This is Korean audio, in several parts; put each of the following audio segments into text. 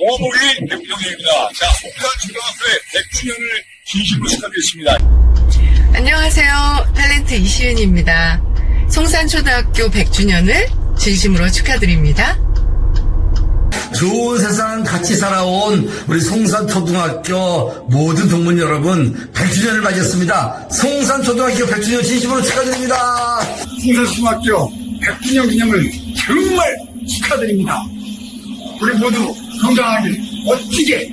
영화보기 백병입니다. 자, 북한 초등학교의 100주년을 진심으로 축하드리겠습니다. 안녕하세요. 탤런트 이시은입니다. 송산초등학교 100주년을 진심으로 축하드립니다. 좋은 세상 같이 살아온 우리 송산초등학교 모든 동문 여러분 100주년을 맞이했습니다. 송산초등학교 100주년 진심으로 축하드립니다. 송산초등학교 100주년 기념을 정말 축하드립니다. 우리 모두 건강하게, 멋지게,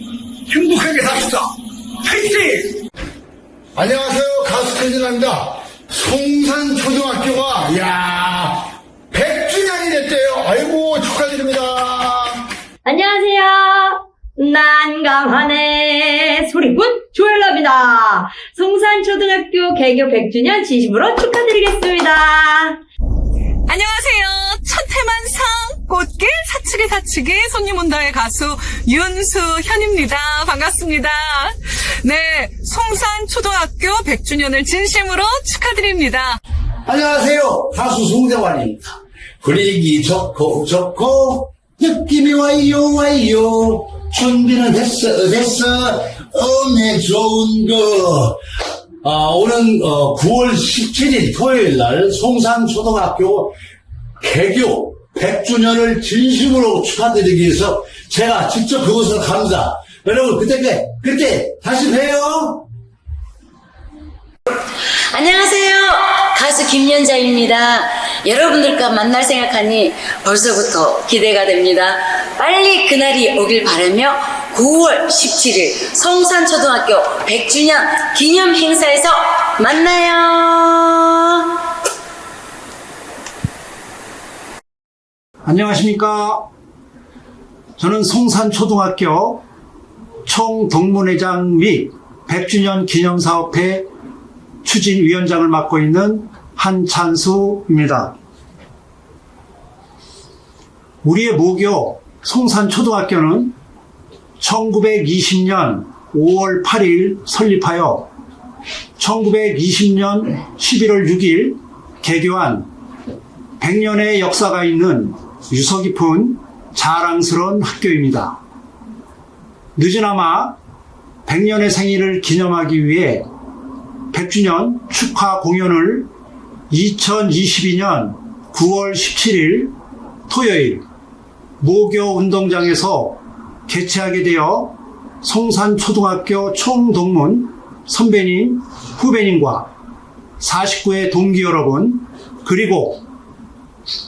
행복하게 삽시다. 화이팅! 안녕하세요. 가수 최진아입니다. 송산초등학교가, 야 100주년이 됐대요. 아이고, 축하드립니다. 안녕하세요. 난감하네. 소리꾼 조엘라입니다. 송산초등학교 개교 100주년 진심으로 축하드리겠습니다. 안녕하세요. 천태만상 꽃 사치기 손님 온다의 가수 윤수현입니다. 반갑습니다. 네, 송산 초등학교 100주년을 진심으로 축하드립니다. 안녕하세요. 가수 송재환입니다. 분위기 좋고 좋고 느낌이 와요 와요 준비는 됐어 됐어 음해 좋은 거 아, 오는 어, 9월 17일 토요일 날 송산초등학교 개교 100주년을 진심으로 축하드리기 위해서 제가 직접 그곳을 갑니다. 여러분 그때 그때 다시 봬요. 안녕하세요. 가수 김연자입니다. 여러분들과 만날 생각하니 벌써부터 기대가 됩니다. 빨리 그날이 오길 바라며 9월 17일 성산초등학교 100주년 기념 행사에서 만나요. 안녕하십니까. 저는 송산초등학교 총동문회장 및 100주년 기념사업회 추진위원장을 맡고 있는 한찬수입니다. 우리의 모교 송산초등학교는 1920년 5월 8일 설립하여 1920년 11월 6일 개교한 100년의 역사가 있는 유서 깊은 자랑스러운 학교입니다. 늦으나마 100년의 생일을 기념하기 위해 100주년 축하 공연을 2022년 9월 17일 토요일 모교 운동장에서 개최하게 되어 송산초등학교 총동문 선배님, 후배님과 49의 동기 여러분, 그리고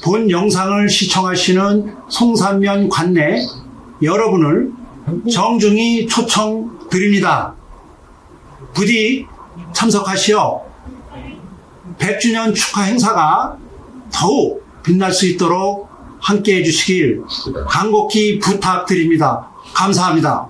본 영상을 시청하시는 송산면 관내 여러분을 정중히 초청드립니다. 부디 참석하시어 100주년 축하 행사가 더욱 빛날 수 있도록 함께 해주시길 간곡히 부탁드립니다. 감사합니다.